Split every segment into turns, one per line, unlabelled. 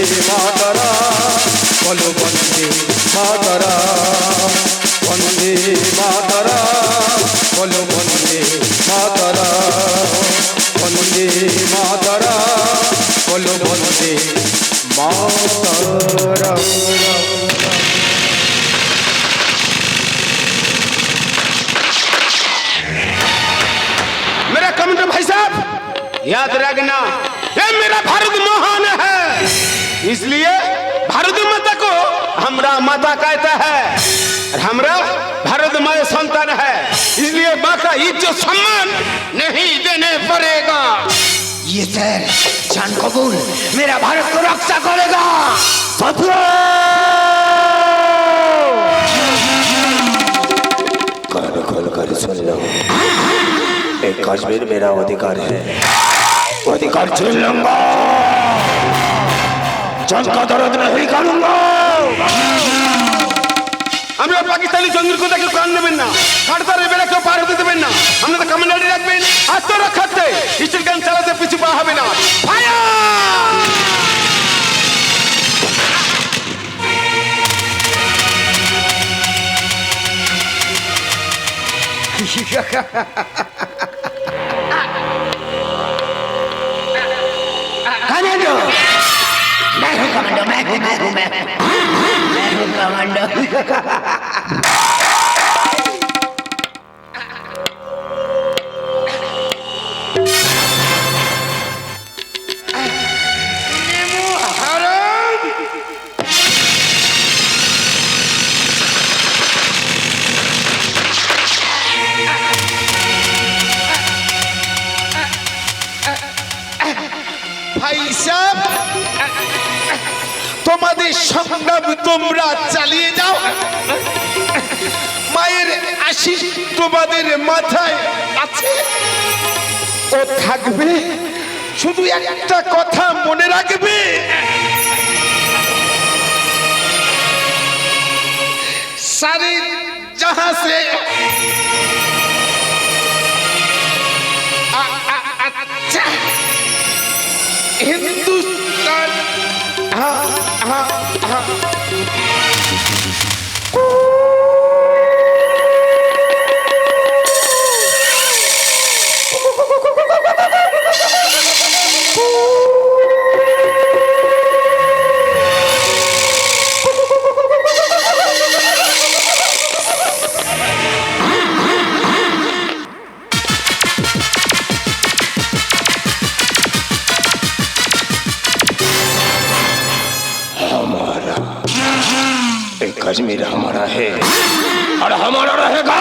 মাতারা বলো বন্দে মাতারা বন্দে মাতারা বলো বন্দে মাতারা বন্দে মাতারা বলো বন্দে মাতারা
मेरा कमेंटर भाई साहब याद रखना इसलिए भारत माता को हमरा माता कहता है हमरा भारत माय संतान है। इसलिए माँ का इज़्ज़त सम्मान नहीं देने पड़ेगा।
ये सर जान कबूल मेरा भारत को रक्षा करेगा।
कान खोल कर सुन लो। एक कश्मीर मेरा अधिकार है। अधिकार छीन लूँगा। जंग का दर्द नहीं करूंगा
আমরা পাকিস্তানি জঙ্গির কথা কেউ কান নেবেন না কাটতারের বেলা কেউ পার হতে দেবেন না আপনাদের কমান্ডারি রাখবেন আত্মরক্ষার্থে স্টিল গান চালাতে পিছু পা হবে না ফায়ার
हूँ
থাকবে? শুধু একটা কথা মনে রাখবে? আচ্ছা।
হিন্দুস্তান कश्मीर हमारा है और हमारा रहेगा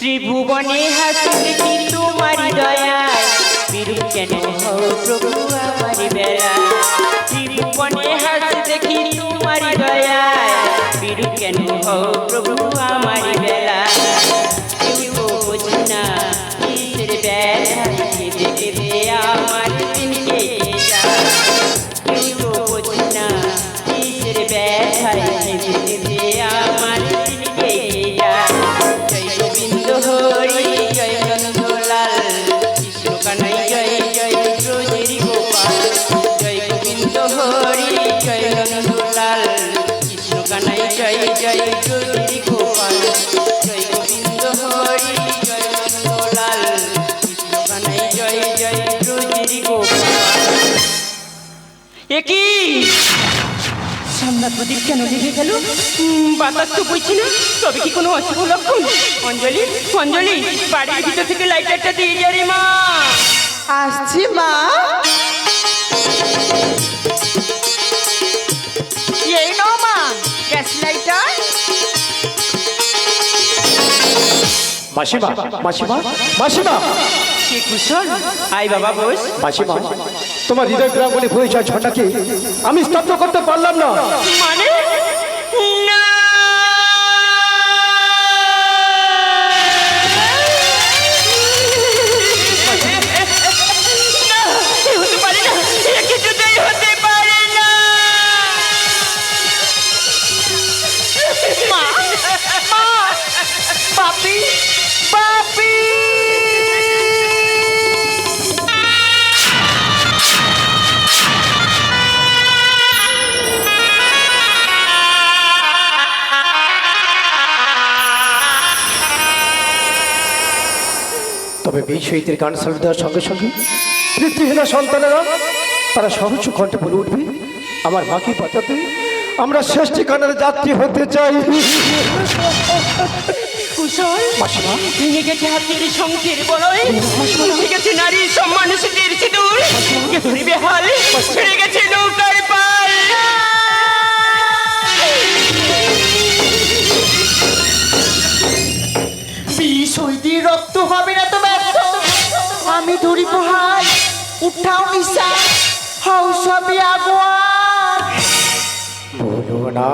ত্রিভুবনে হাসিতে কি তোমারি দয়ায় বিরূপ কেন হও প্রভু আমার বেলা ত্রিভুবনে হাসিতে দেখি তোমারি দয়া বিরূপ কেন হও প্রভু আমারি বেলা কেউ বোঝে না কিসের বেলায় প্রদীপ কেন লেগে গেল? বাতাস তো বইছে না তবে কি কোনো অশুভ লক্ষণ? অঞ্জলি অঞ্জলি বাড়ির ভিতর থেকে লাইটারটা দিয়ে যা রে মা।
আসছি মা। এই নাও মা গ্যাস লাইটার।
মাসিমা মাসিমা মাসিমা।
কে কুশল? আই বাবা বস।
মাসিমা তোমার হৃদয় গ্রাম বলে বয়ে যায় ঝটাকে আমি স্তব্ধ করতে পারলাম না।
মানে?
তবে বিষয়ীদের গান সালু দেওয়ার সঙ্গে সঙ্গে পিতৃহীনা সন্তানেরা তারা সহজ কণ্ঠে বলে উঠবে আমার মাকে বাঁচাতে আমরা শেষ ঠিকানার যাত্রী হতে চাই।
কুশল ভেঙে গেছে হাতের শঙ্কের বলয়। উঠে গেছে নারী সম্মান সুতির সিঁদুর। ধরিবে হাল ছেড়ে গেছে নৌকার পাল।
বিষ হইতে রক্ত হবে না তো আমি ধরি পোহাই উঠাও নিশা হাউ সবে আগুয়ার।
বলো না।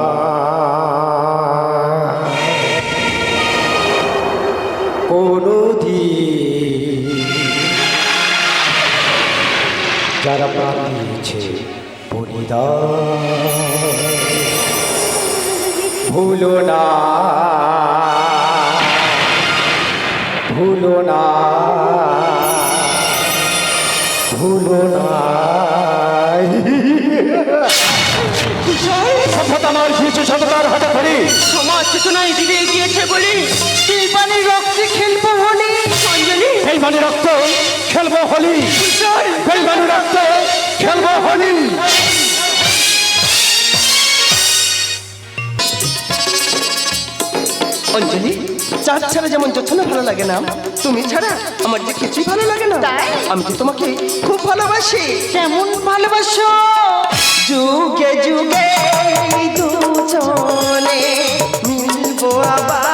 কোনো যারা প্রাণ দিয়েছে ভুলো না।
অঞ্জলি
চাঁদ ছাড়া যেমন যথনে ভালো লাগে না তুমি ছাড়া আমার যে কিছুই ভালো লাগে না। আমি তো তোমাকে খুব ভালোবাসি।
কেমন ভালোবাসো?
যুগে যুগে দুজনে মিলবো আবার।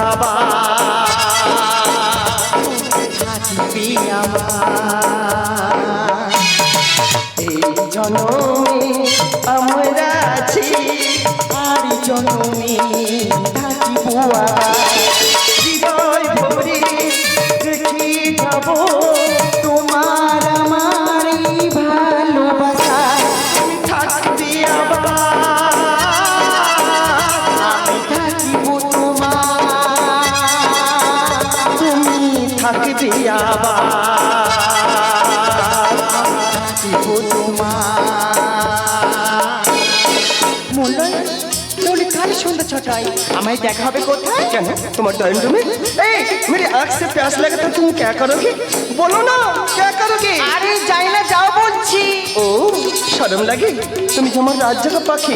আবার
থাকবে আমার থাকিব তোমার মূল্যায়ন তাহলে কাল সন্ধ্যা ছটায় আমায় দেখা হবে কোথায়
কেন তোমার ড্রয়িং রুমে এই मेरी आँख से प्यास लगा तो तुम क्या करोगे बोलो ना क्या करोगे
আরে যাই না যাও বলছি
ও শরম লাগে তুমি তোমার রাজ্যের পাখি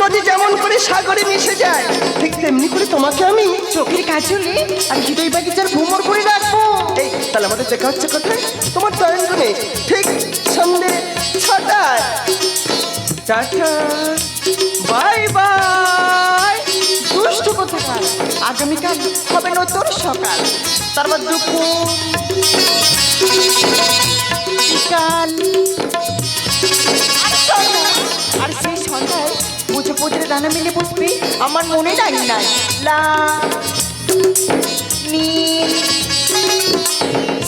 নদী যেমন করে সাগরে মিশে যায় ঠিক তেমনি করে তোমাকে আমি
চোখের কাজলে আর হৃদয় বাগিচার ভ্রমণ করে রাখবো
এই তাহলে আমাদের দেখা হচ্ছে কোথায় তোমার ড্রয়িং রুমে ঠিক সন্ধে ছটায়। Tata bye bye.
দুষ্ট কোথাকার? আগামীকাল হবে নতুন সকাল। তারপর দুপুর। বিকাল আর সেই সন্ধ্যায় পুজো পুজোর দানা মিলে বসবে? আমার মনে নাই নাই। লা নীল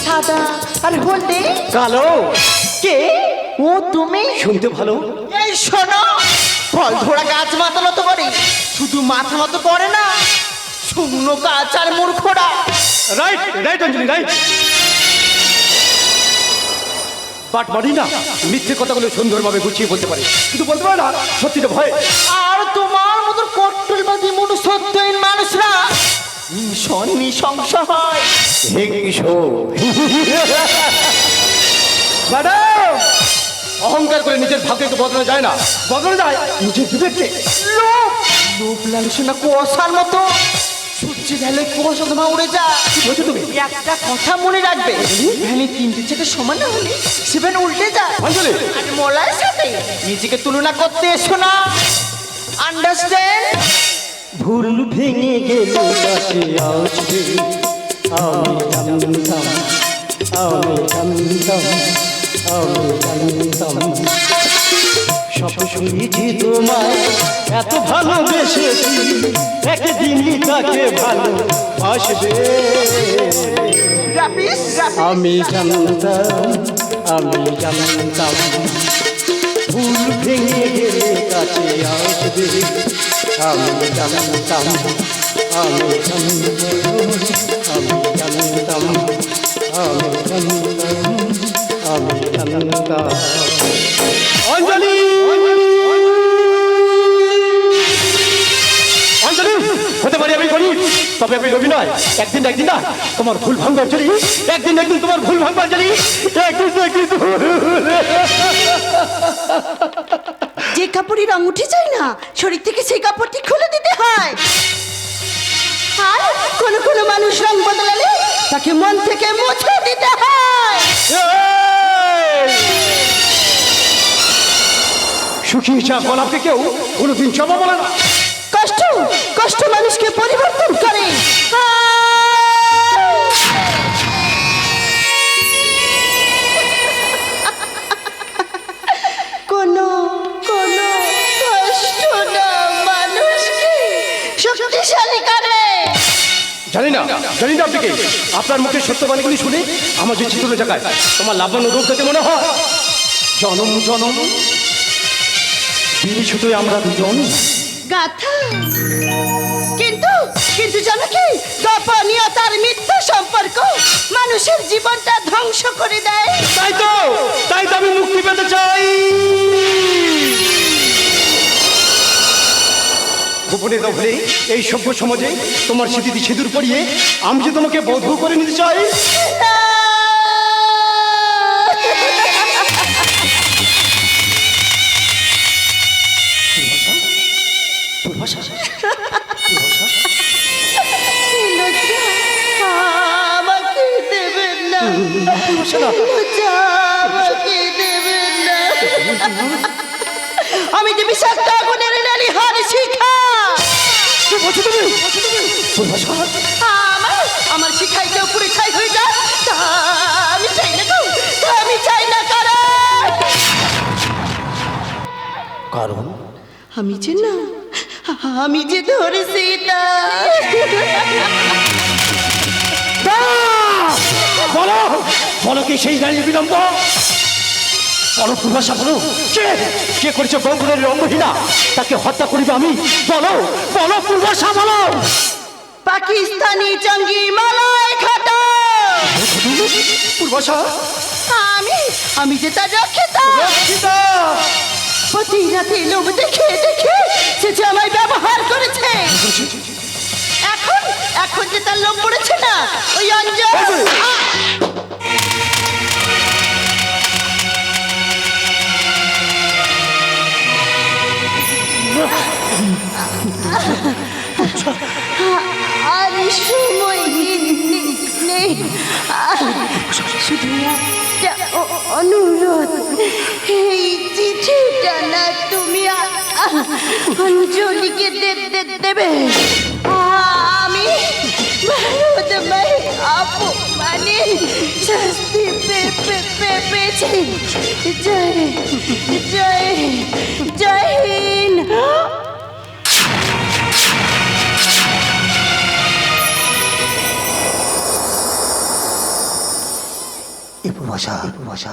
সাদা আর হলদে।
কালো।
কে ও তুমি?
শুনতে ভালো।
এই শোনো ফল ধরা গাছ মাথা মতো করে শুধু মাথা মতো করে না শূন্য গাছ আর মূর্খরা।
Right right Anjali right but মারি না মিথ্যে কথাগুলো সুন্দরভাবে গুছিয়ে বলতে পারে। কিন্তু বলতে পারে না সত্যিটা ভয়।
আর তোমার মতো কট্টলবাদী মনু সত্যহীন মানুষরা নৃশংস হয়।
হিংস ম্যাডাম অহংকার করে নিজের ভাগ্যকে বদলানো যায় না। বদলানো যায়? নিজের বিবেককে?
লোভ! লোভ লালসনা কুয়াশার মতো। সূর্য গেলে কুয়াশা তোমা উড়ে যা
কি বলছো তুমি?
একটা কথা মনে রাখবে। ভ্যালি তিনটে চেটে সমান না হলে সেভেন উল্টে যায়।
অঞ্জলি!
আর মলার সাথে নিজেকে তুলনা করতে এসো না। আন্ডারস্ট্যান্ড
ভুল ভেঙে গেল কাছে আসবে আমি জানতাম আমি জানতাম। আমি জানতাম সব শুনেছি তোমায় এত ভালোবেসেছি। একদিনই তাকে ভালো আসবে আমি জানতাম আমি জানতাম। ফুল ভেঙে গেলে কাছে আসবে। আমি জানতাম আমি জানতাম আমি জানতাম। জানতাম অঞ্জলি! অঞ্জলি হতে পারি আমি করি তবে আমি রবি নয়। একদিন একদিন না তোমার ভুল ভাঙবে অঞ্জলি একদিন একদিন তোমার ভুল ভাঙবে অঞ্জলি একদিন একদিন
যে কাপড়ের রং উঠে যায় না শরীর থেকে সেই কাপড়টি খুলে দিতে হয়। আর কোন কোন মানুষ রং বদলালে তাকে মন থেকে মুছে দিতে হয়।
সুখী চা গোলাপকে কেউ কোনোদিন জমা বলে না।
কষ্ট কষ্ট মানুষকে পরিবর্তন করে। কোনো কোনো কষ্ট না মানুষকে শক্তিশালী করে।
জানি না জানি না আপনি কে আপনার মুখে সত্য বাণীগুলি শুনে আমার যে চিত্র জায়গায় তোমার লাভবান রোগ থেকে মনে হয়। জনম জনম বিনি শুধু আমরা দুজন?
গাথা। কিন্তু কিন্তু জানো কি? গোপনীয়তার মিথ্যা সম্পর্ক মানুষের জীবনটা ধ্বংস করে দেয়।
তাই তো তাই তো আমি মুক্তি পেতে চাই। গোপনে দখলে এই সভ্য সমাজে তোমার স্মৃতি সিঁদুর পরিয়ে আমি যে তোমাকে বধূ করে নিতে চাই।
দেবেন না? আমি যে বিষাক্ত আগুনের নালিহার শিখা। আমার আমার শিখাই কেউ পুরে ছাই হয়ে যায়। আমি চাই না তা আমি চাই না কারণ
কারণ?
আমি যে না আমি যে ধরেছি না!
বলো! বলো কি সেই নারীর বিলম্ব? বলো পূর্বাশা বলো। কে? কে করেছে বঙ্গুরের রঙ্গহীনা? তাকে হত্যা করিবে আমি? বলো বলো পূর্বাশা বলো।
পাকিস্তানি জঙ্গি মালায় খাটো
পূর্বাশা
আমি আমি যে তার রক্ষিতা।
রক্ষিতা।
প্রতি রাতে লোভ দেখে দেখে সে যে আমায় ব্যবহার করেছে। এখন এখন যে তার লোভ পড়েছে না ওই অঞ্জল। শুধু একটা অনুরোধ এই চিঠিটা না তুমি অঞ্জলিকে দেবে আমি ভারতময় আপু মানে শাস্তি পেয়েছি জয় জয় জয় হিন্দ
পূর্বাশা পূর্বাশা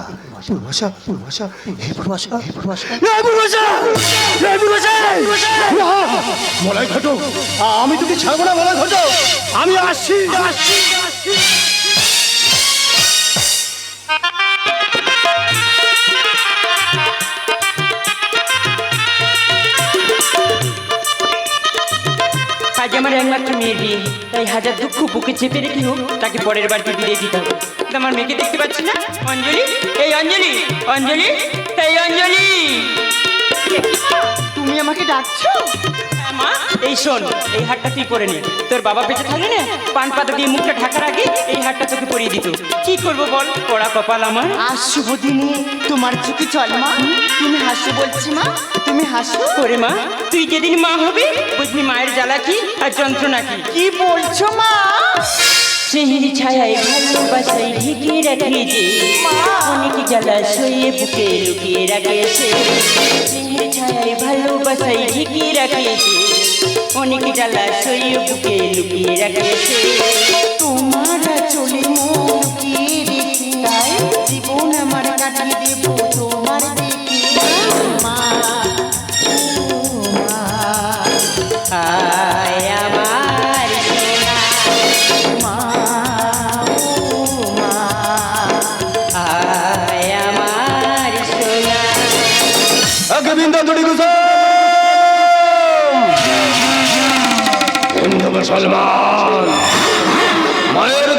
পূর্বাশা পূর্বাশা এই পূর্বাশা এই পূর্বাশা এই পূর্বাশা এই পূর্বাশা মলাই ঘটো আমি তোকে ছাড়বো না মলাই ঘটো আমি আসছি। আসছি আসছি।
আমার একমাত্র মেয়েটি। তাই হাজার দুঃখ বুকে চেপে রেখে হোক তাকে পরের বাড়িতে দিয়ে দিতে হবে। আমার মেয়েকে দেখতে পাচ্ছি না। অঞ্জলি? এই অঞ্জলি? অঞ্জলি? এই অঞ্জলি!
তুমি আমাকে ডাকছো?
মা এই শোন এই হারটা তুই পরে নি। তোর বাবা বেঁচে থাকে না পান পাতা দিয়ে মুখটা ঢাকার আগে এই হারটা তোকে পরিয়ে দিত। কি করব বল? পড়া কপাল আমার।
আজ শুভ দিনে তোমার চোখে চল মা। তুমি হাসো বলছি মা তুমি হাসো।
করে মা তুই যেদিন মা হবে বুঝবি মায়ের জ্বালা কি আর যন্ত্রণা কি?
কি বলছো মা?
স্নেহের ছায়ায় ভালোবাসায় ঢেকে রাখে যে। অনেক জলাশয়ে বুকে লুকিয়ে রাখে সে। স্নেহের ছায়ায় ভালোবাসায় ঢেকে রাখে যে। অনেক জলাশয়ে বুকে লুকিয়ে রাখে তোমার চলে লুকিয়ে রেখে জীবন আমার কাটিয়ে দেবো
গোবিন্দ দুটি হিন্দু মুসলমান মায়ের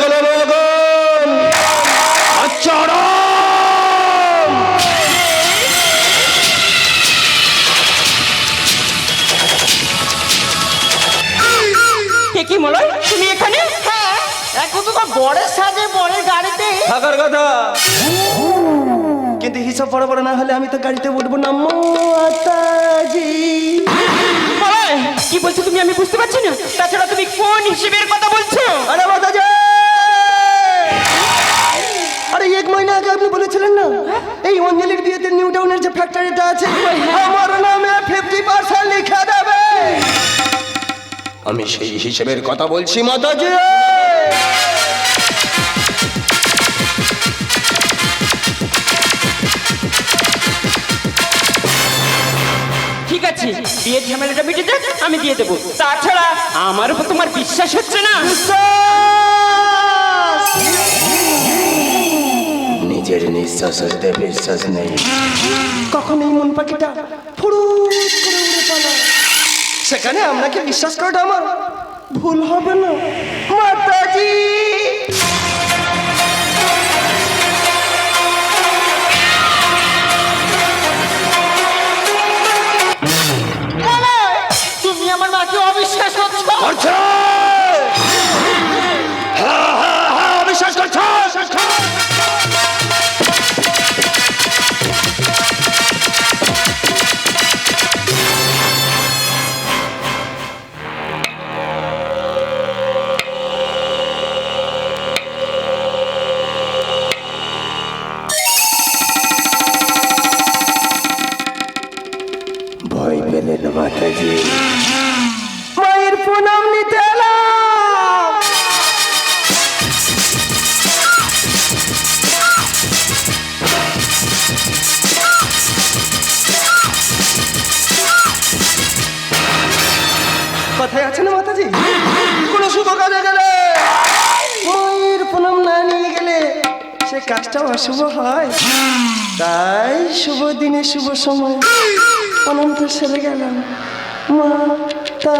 আচ্ছা
কি মলয়? তুমি এখানে? হ্যাঁ। এখন তো বড়ের সাজে বড়ের গাড়িতে।
থাকার কথা। কিন্তু হিসাব বড় বড় না হলে আমি তো গাড়িতে উঠবো না। মাতাজি।
কি বলছো তুমি? আমি বুঝতে পারছি না। তাছাড়া তুমি কোন হিসেবের কথা বলছো?
আরে মাতাজি! আরে এক মহিনা আগে আপনি বলেছিলেন না? এই অঞ্জলির বিয়েতে নিউ টাউনের যে ফ্যাক্টরিটা আছে আমার নামে ফিফটি পার্সেন্ট লিখে দেবে। আমি সেই হিসেবের কথা বলছি মাতাজি।
বিয়ের ঝামেলাটা মিটে যাক আমি দিয়ে দেবো। তাছাড়া আমার উপর তোমার বিশ্বাস হচ্ছে না।
নিজের নিঃশ্বাসের দেবে বিশ্বাস নেই। কখন এই মন পাখিটা ফুরুত করে উড়ে পালায়। সেখানে আপনাকে বিশ্বাস করাটা আমার ভুল হবে না। মাতাজি! কথায় আছে না মাতাজি? কোন শুভ কাজে গেলে? মায়ের প্রণাম না নিয়ে গেলে সে কাজটাও অশুভ হয়। তাই শুভ দিনে শুভ সময় অনন্ত সেরে গেলাম মা তা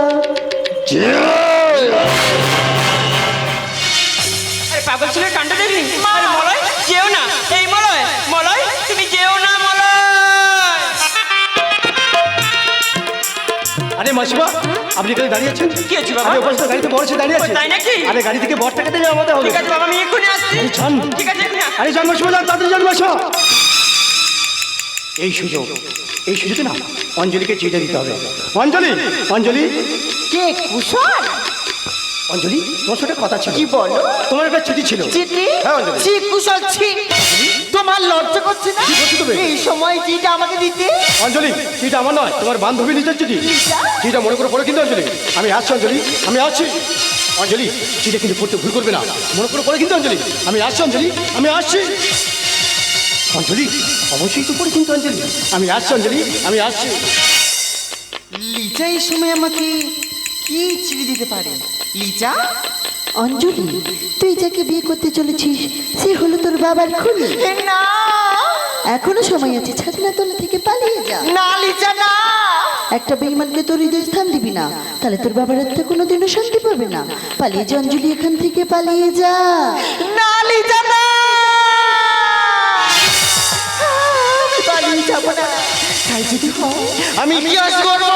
আরে পাগল ছেলে কাণ্ড দেখলি? আরে
আরে মাসিমা আপনি এখানে দাঁড়িয়ে আছেন?
কি আছে বাবা?
আরে ওপাশে গাড়িতে বড় ছেলে দাঁড়িয়ে আছে
তাই নাকি?
আরে গাড়ি থেকে বরটাকে দিয়ে আমাদের হবে
ঠিক আছে বাবা আমি এক্ষুনি আসছি।
আরে যান।
ঠিক আছে।
আরে যান মাসিমা যান তাড়াতাড়ি যান মাসিমা। এই সুযোগ এই সুযোগে না অঞ্জলিকে চিঠি দিতে হবে। অঞ্জলি অঞ্জলি।
কে কুশল?
অঞ্জলি তোমার সাথে কথা ছিল।
কি বলো।
তোমার একটা চিঠি ছিল।
চিঠি?
হ্যাঁ, অঞ্জলি।
ছি কুশল ছি। তোমার লজ্জা করছে না? এই সময় চিঠিটা আমাকে দিতে?
অঞ্জলি চিঠিটা আমার নয় তোমার বান্ধবী নিজের চিঠি। চিঠিটা মনে করে পড়ো কিন্তু অঞ্জলি। আমি আসছি অঞ্জলি আমি আসছি। অঞ্জলি চিঠি কিন্তু পড়তে ভুল করবে না। মনে করে পড়ে কিন্তু অঞ্জলি। আমি আসছি অঞ্জলি আমি আসছি। অঞ্জলি অবশ্যই তো পড়ে কিন্তু অঞ্জলি। আমি আসছি অঞ্জলি আমি আসছি।
লিজা এই সময় আমাকে কি চিঠি দিতে পারে? লিজা? অঞ্জলি তুই যাকে বিয়ে করতে চলেছিস সে হলো তোর বাবার খুনি। না। এখনও সময় আছে ছাদনা তলা থেকে পালিয়ে যা। না লিজা না। একটা বেইমানকে তোর হৃদয় স্থান দিবি না তাহলে তোর বাবার হাতে কোনোদিনও শান্তি পাবে না। পালিয়ে যা অঞ্জলি এখান থেকে পালিয়ে যা। না লিজা না। আমি পালিয়ে যাব না। তাই যদি হয়
আমি বিশ্বাস করব?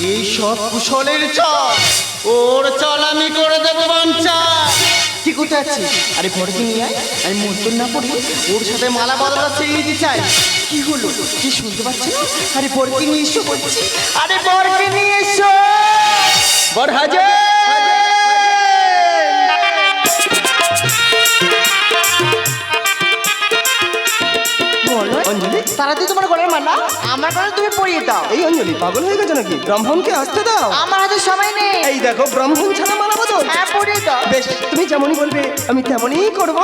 এই সব কুশলের চল ওর চল, আমি করে দেবো বাঞ্চা কি কোথায় আছি আরে পরে নিয়ে আয়? আমি মন্তর না পড়ি ওর সাথে মালা বদলা চেয়ে দিতে চাই। কি হলো? কি শুনতে পাচ্ছি আরে বরকে নিয়ে এসো বলছি। আরে বরকে নিয়ে এসো? বর হাজার
তারা দিয়ে তোমার গলার মালা? আমার কাছে তুমি পরিয়ে দাও।
এই অঞ্জলি পাগল হয়ে গেছে নাকি? ব্রাহ্মণকে আসতে দাও।
আমার হাতে সময় নেই।
এই দেখো ব্রাহ্মণ ছাড়া মালা বদল
হ্যাঁ পরিয়ে দাও।
বেশ তুমি যেমনই বলবে আমি তেমনই করব।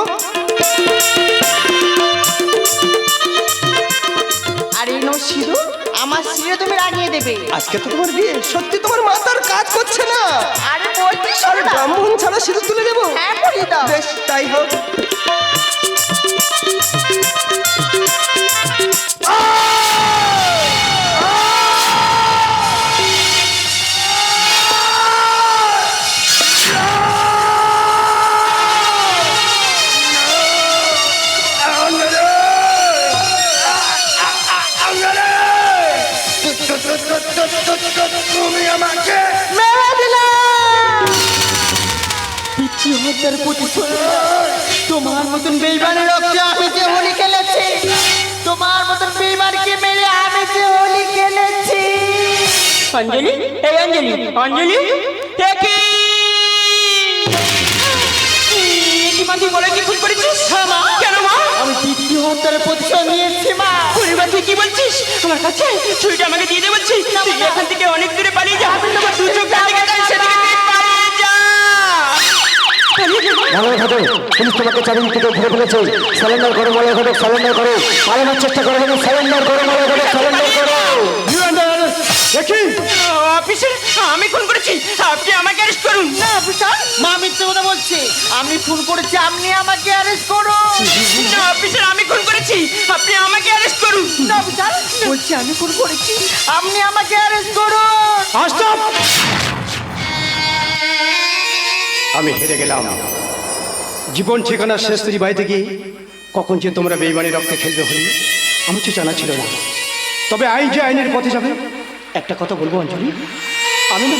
আর এই সিঁদুর আমার সিঁড়ে তুমি লাগিয়ে দেবে।
আজকে তো তোমার বিয়ে সত্যি তোমার মাথার কাজ করছে না।
আরে বলছি শোনো
ব্রাহ্মণ ছাড়া সিঁদুর তুলে দেবো?
হ্যাঁ পরিয়ে দাও।
বেশ তাই হোক।
তোমার মতন বেইমানের রক্তে আমি যে হোলি খেলেছি তোমার মতন বেইমানকে মেরে আমি যে হোলি খেলেছি
অঞ্জলি? এই অঞ্জলি অঞ্জলি? দেখি কি? মা তুই বলে কি খুন করেছিস? কেন মা?
আমি পিচ্ছি হত্যার প্রতিশোধ নিয়েছি মা।
পরিবার তুই কি বলছিস? আমার কাছে ছুরিটা আমাকে দিয়ে দে বলছিস তুই এখান থেকে অনেক দূরে পালিয়ে যা। তোমার দু চোখ সেদিকে
মলয় ঘটক পুলিশ তোমাকে চাবিন থেকে ঘুরে ফেলেছে। স্যালেন্ডার করো মলয় ঘটক স্যালেন্ডার করো। পালানোর চেষ্টা করো না স্যালেন্ডার করো মলয় ঘটক স্যালেন্ডার করো।
দেখি।
আমি খুন করেছি। আপনি আমাকে অ্যারেস্ট করুন।
না অফিসার। মা মিথ্যে কথা বলছে। আমি ফোন করেছি আপনি আমাকে অ্যারেস্ট করুন।
না অফিসার আমি খুন করেছি। আপনি আমাকে অ্যারেস্ট করুন।
না অফিসার বলছি আমি ফোন করেছি। আপনি আমাকে অ্যারেস্ট করুন।
স্টপ আমি হেরে গেলাম। জীবন ঠিকানা শেষ তৈরি বাড়িতে গিয়ে কখন যে তোমরা বেইমানি রক্তে খেলবে হলি আমি তো জানা ছিল না। তবে আইন যে আইনের পথে যাবে একটা কথা বলব অঞ্জলি? আমি না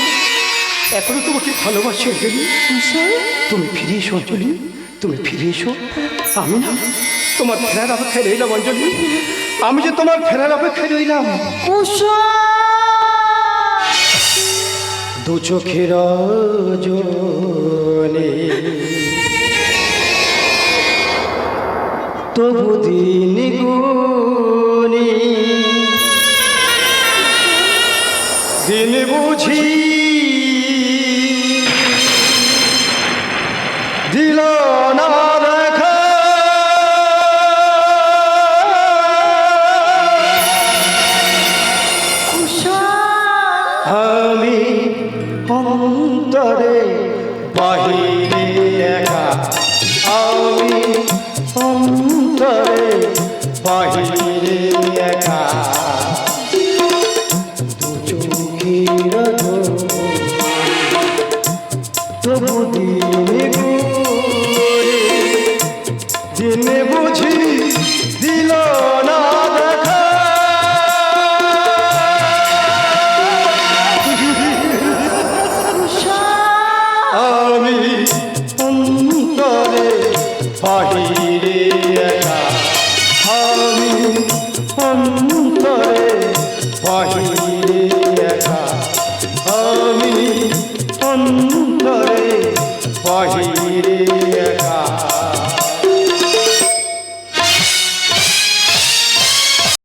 এখনও তোমাকে ভালোবাসি অঞ্জলি। তুমি ফিরে এসো অঞ্জলি তুমি ফিরে এসো। আমি না তোমার ফেরার অপেক্ষায় রইলাম অঞ্জলি। আমি যে তোমার ফেরার অপেক্ষায় রইলাম। দু চোখের জলে তবু দিন গুনি। দিন বুঝি Bye.